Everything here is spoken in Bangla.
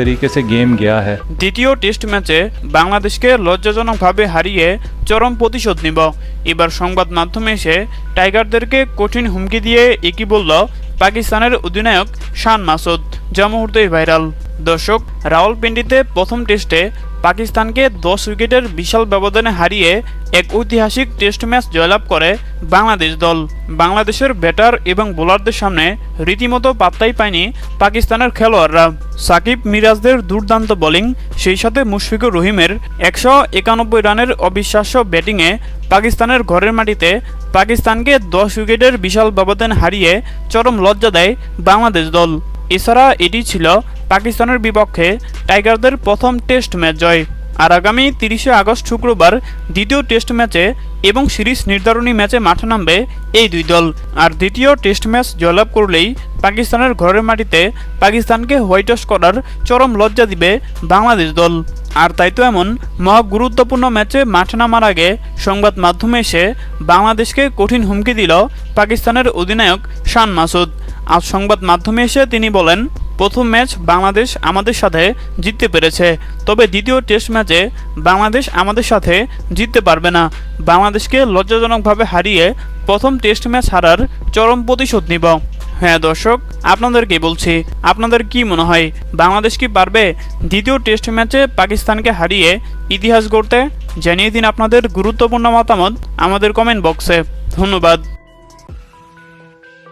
तरीके से गेम गया है দ্বিতীয় টেস্ট ম্যাচে বাংলাদেশকে লজ্জাজনকভাবে হারিয়ে চরম প্রতিশোধ নিব এবার সংবাদ মাধ্যমে এসে টাইগারদেরকে কঠিন হুমকি দিয়ে একই বলল পাকিস্তানের অধিনায়ক শান মাসুদ যা মুহূর্তেই ভাইরাল দর্শক রাওয়ালপিন্ডিতে প্রথম টেস্টে পাকিস্তানকে দশ উইকেটের বিশাল ব্যবধানে হারিয়ে এক ঐতিহাসিক টেস্ট ম্যাচ জয়লাভ করে বাংলাদেশ দল। বাংলাদেশের ব্যাটার এবং বোলারদের সামনে রীতিমতো পাত্তাই পায়নি পাকিস্তানের খেলোয়াড়রা। সাকিব মিরাজদের দুর্দান্ত বোলিং, সেই সাথে মুশফিকুর রহিমের একশো একানব্বই রানের অবিশ্বাস্য ব্যাটিংয়ে পাকিস্তানের ঘরের মাটিতে পাকিস্তানকে দশ উইকেটের বিশাল ব্যবধান হারিয়ে চরম লজ্জা দেয় বাংলাদেশ দল। এছাড়া এটি ছিল পাকিস্তানের বিপক্ষে টাইগারদের প্রথম টেস্ট ম্যাচ জয়। আর আগামী তিরিশে আগস্ট শুক্রবার দ্বিতীয় টেস্ট ম্যাচে এবং সিরিজ নির্ধারণী ম্যাচে মাঠে নামবে এই দুই দল। আর দ্বিতীয় টেস্ট ম্যাচ জয়লাভ করলেই পাকিস্তানের ঘরের মাটিতে পাকিস্তানকে হোয়াইটওয়াশ করার চরম লজ্জা দিবে বাংলাদেশ দল। আর তাই তো এমন মহা গুরুত্বপূর্ণ ম্যাচে মাঠে নামার আগে সংবাদ মাধ্যমে এসে বাংলাদেশকে কঠিন হুমকি দিল পাকিস্তানের অধিনায়ক শান মাসুদ। আজ সংবাদ মাধ্যমে এসে তিনি বলেন প্রথম ম্যাচ বাংলাদেশ আমাদের সাথে জিততে পেরেছে। তবে দ্বিতীয় টেস্ট ম্যাচে বাংলাদেশ আমাদের সাথে জিততে পারবে না। বাংলাদেশকে লজ্জাজনকভাবে হারিয়ে প্রথম টেস্ট ম্যাচ হারার চরম প্রতিশোধ নিব। হ্যাঁ দর্শক, আপনাদেরকে বলছি, আপনাদের কি মনে হয়, বাংলাদেশ কি পারবে দ্বিতীয় টেস্ট ম্যাচে পাকিস্তানকে হারিয়ে ইতিহাস গড়তে? জানিয়ে দিন আপনাদের গুরুত্বপূর্ণ মতামত আমাদের কমেন্ট বক্সে। ধন্যবাদ।